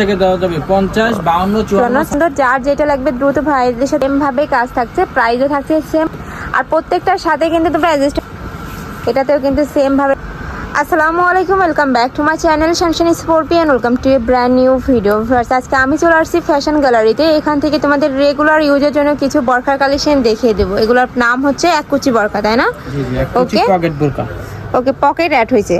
থেকে দেওয়া যাবে। পঞ্চাশ বাউন্ন চুয়ান্ন। যার যেটা লাগবে দ্রুত ভাইদের সাথে ভাবে কাজ থাকছে প্রাইসও থাকছে সেম। আর প্রত্যেকটার সাথে কিন্তু তোমরা অ্যাডজাস্ট এটাতেও কিন্তু সেম ভাবে আসসালামু আলাইকুম welcome back to my channel শানশানি স্পোর্পিয়ান welcome to a brand new video first আজকে আমি চলে আসছি ফ্যাশন গ্যালারিতে এখান থেকে তোমাদের রেগুলার ইউজের জন্য কিছু বরকার কালেকশন দেখিয়ে দেবো। এগুলোর নাম হচ্ছে এক কুচি বরকা তাই না. পকেট বোরকা ওকে পকেট অ্যাড হয়েছে।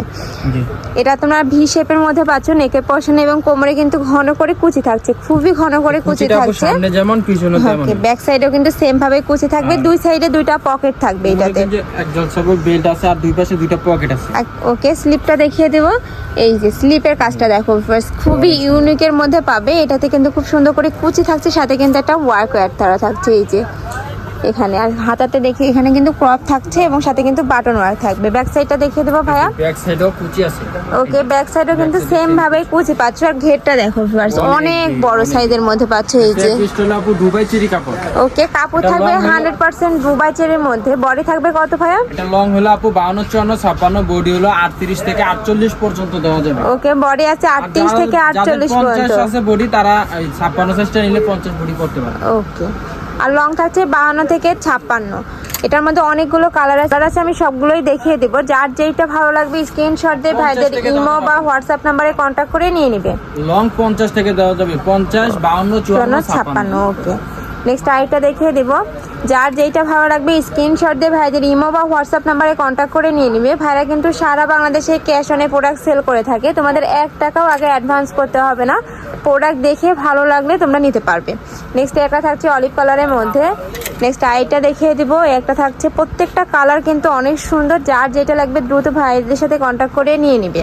এটা তোমরা ভি শেপের মধ্যে পাচ্ছ নেকের পশন এবং কোমরে কিন্তু ঘন করে কুচি থাকছে খুবই ঘন করে কুচি থাকছে। সামনে যেমন পিছনে তেমন ওকে ব্যাক সাইডেও কিন্তু সেম ভাবে কুচি থাকবে দুই সাইডে দুইটা পকেট থাকবে এটাতে। একজন সব বেল্ট আছে আর দুই পাশে দুইটা পকেট আছে। ওকে স্লিপটা দেখিয়ে দেবো। এই যে স্লিপের কাজটা দেখো খুবই ইউনিকের মধ্যে পাবে এটাতে কিন্তু খুব সুন্দর করে কুচি থাকছে সাথে কিন্তু একটা ওয়ার্ক ওয়ার তারা থাকছে এই যে। এখানে। আর হাতাতে দেখি এখানে কিন্তু ক্রপ থাকছে এবং সাথে কিন্তু বাটন ওয়ার্ক থাকবে। ব্যাক সাইডটা দেখিয়ে দেবো ভাইয়া? ব্যাক সাইডেও কুচি আছে। ওকে ব্যাক সাইডও কিন্তু সেম ভাবে কুচি। পাচ্ছ আর ঘেরটা দেখো first অনেক বড় সাইজের মধ্যে পাচ্ছ এই যে। দুবাই চেরি কাপড়। ওকে কাপড় থাকবে long হলো- হান্ড্রেড পার্সেন্ট দুবাই চেরের মধ্যে। বডি থাকবে কত ভাইয়া? এটা লং হলো আপু বাউন্ন চুয়ান্ন ছাপ্পান্ন বডি হলো আটত্রিশ থেকে আটচল্লিশ পর্যন্ত দেওয়া যাবে। ওকে বডি আছে আর আটত্রিশ যারা- থেকে যাদের আটচল্লিশ 50 আছে বডি তারা এই ছাপ্পান্ন সাইজটা নিলে পঞ্চাশ বডি করতে পারে। ওকে আর লং থাকছে বাহান্ন থেকে ছাপ্পান্ন। এটার মধ্যে অনেকগুলো কালার আছে। আছে আমি সবগুলোই দেখিয়ে দেবো। যার যেইটা ভালো লাগবে স্ক্রিনশট দিয়ে ভাইদের ইমো বা হোয়াটসঅ্যাপ নাম্বারে কন্ট্যাক্ট করে নিয়ে নিবে। লং পঞ্চাশ থেকে দেওয়া যাবে। পঞ্চাশ বাউন্ন চুয়ান্ন ছাপ্পান্ন। ওকে। নেক্সট আরেকটা দেখিয়ে দিব। যার যেইটা ভালো লাগবে স্ক্রিনশট দিয়ে ভাইদের ইমো বা হোয়াটসঅ্যাপ নাম্বারে কন্ট্যাক্ট করে নিয়ে নিবে। ভাইরা কিন্তু সারা বাংলাদেশে ক্যাশ অনে প্রোডাক্ট সেল করে থাকে। তোমাদের এক টাকাও আগে অ্যাডভান্স করতে হবে না। প্রোডাক্ট দেখে ভালো লাগলে তোমরা নিতে পারবে। নেক্সট একটা থাকছে অলিভ কালারের মধ্যে। নেক্সট আইটা দেখিয়ে দিব। একটা থাকছে প্রত্যেকটা কালার কিন্তু অনেক সুন্দর। যার যেটা লাগবে দ্রুত ভাইদের সাথে কন্ট্যাক্ট করে নিয়ে নিবে।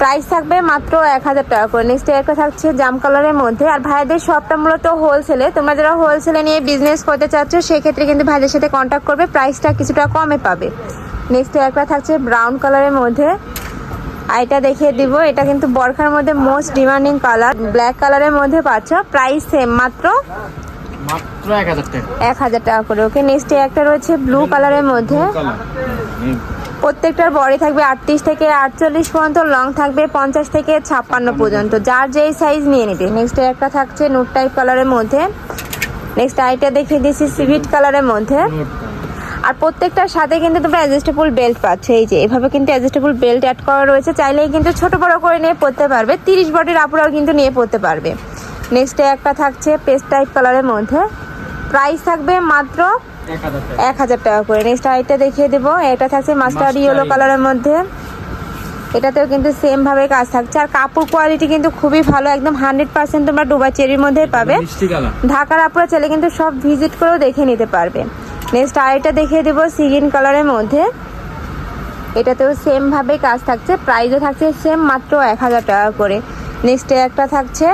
প্রাইস থাকবে মাত্র এক হাজার টাকা করে। নেক্সট একটা থাকছে জাম কালারের মধ্যে। আর ভাইদের সবটা মূলত হোলসেলে তোমরা যারা হোলসেলে নিয়ে বিজনেস করতে চাচ্ছ সেক্ষেত্রে কিন্তু ভাইদের সাথে কন্ট্যাক্ট করবে। প্রাইসটা কিছুটা কমে পাবে। নেক্সট একটা থাকছে ব্রাউন কালারের মধ্যে। আর এটা দেখিয়ে দিব এটা কিন্তু বরখার মধ্যে মোস্ট ডিমান্ডিং কালার ব্ল্যাক কালারের মধ্যে পাচ্ছ প্রাইস সেম মাত্র মাত্র এক হাজার টাকা। এক হাজার টাকা করে। ওকে নেক্সট একটা রয়েছে ব্লু কালারের মধ্যে। প্রত্যেকটার বডি থাকবে আটত্রিশ থেকে আটচল্লিশ পর্যন্ত লং থাকবে পঞ্চাশ থেকে ছাপ্পান্ন পর্যন্ত। যার যেই সাইজ নিয়ে নিবে। নেক্সট একটা থাকছে নোট টাইপ কালারের মধ্যে। নেক্সট আইটা দেখিয়ে দিয়েছি সিভিট কালারের মধ্যে। আর প্রত্যেকটার সাথে কিন্তু তোমরা অ্যাডজাস্টেবল বেল্ট পাচ্ছ। এই যে এভাবে কিন্তু অ্যাডজাস্টেবল বেল্ট অ্যাড করা রয়েছে। চাইলেই কিন্তু ছোট বড় করে নিয়ে পড়তে পারবে। তিরিশ বডির আপুরাও কিন্তু নিয়ে পড়তে পারবে। নেক্সট একটা থাকছে পেস্ট টাইপ কালারের মধ্যে। প্রাইস থাকবে মাত্র এক হাজার টাকা। করে। নেক্সট আরেকটা দেখিয়ে দেবো। এটা থাকছে মাস্টার্ড ইয়েলো কালারের মধ্যে। এটাতেও কিন্তু সেম ভাবে কাজ থাকছে। আর কাপড় কোয়ালিটি কিন্তু খুবই ভালো। একদম হান্ড্রেড পার্সেন্ট তোমরা ডুবা চেরির মধ্যে পাবে। ঢাকার আপুরা চাইলে কিন্তু সব ভিজিট করেও দেখে নিতে পারবে। নেক্সট আরেকটা দেখিয়ে দেবো সিগিন কালারের মধ্যে। এটাতেও সেম ভাবে কাজ থাকছে প্রাইসও থাকছে সেম মাত্র এক হাজার টাকা করে। নেক্সট একটা থাকছে,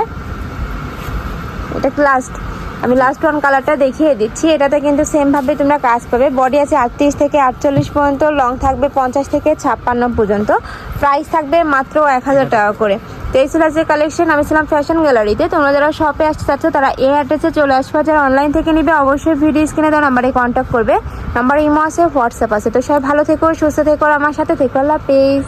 এটা লাস্ট আমি লাস্ট ওয়ান কালারটা দেখিয়ে দিচ্ছি। এটাতে কিন্তু সেম ভাবে তোমরা কাজ পাবে বডি আছে আটত্রিশ থেকে আটচল্লিশ পর্যন্ত লং থাকবে পঞ্চাশ থেকে ছাপ্পান্ন পর্যন্ত। প্রাইস থাকবে মাত্র এক হাজার টাকা করে। তো এই ছিল আজকের কালেকশন আমি ছিলাম ফ্যাশন গ্যালারিতে তোমরা যারা শপে আসতে চাচ্ছ, তারা এই অ্যাড্রেসে চলে আসবে যারা অনলাইন থেকে নিবে, অবশ্যই ভিডিও স্ক্রিনে দেওয়া নাম্বারে কন্ট্যাক্ট করবে। নাম্বার ইমো আছে হোয়াটসঅ্যাপ আছে। তো সবাই ভালো থেকো, সুস্থ থেকো আমার সাথে থেকো। আল্লাহ পেজ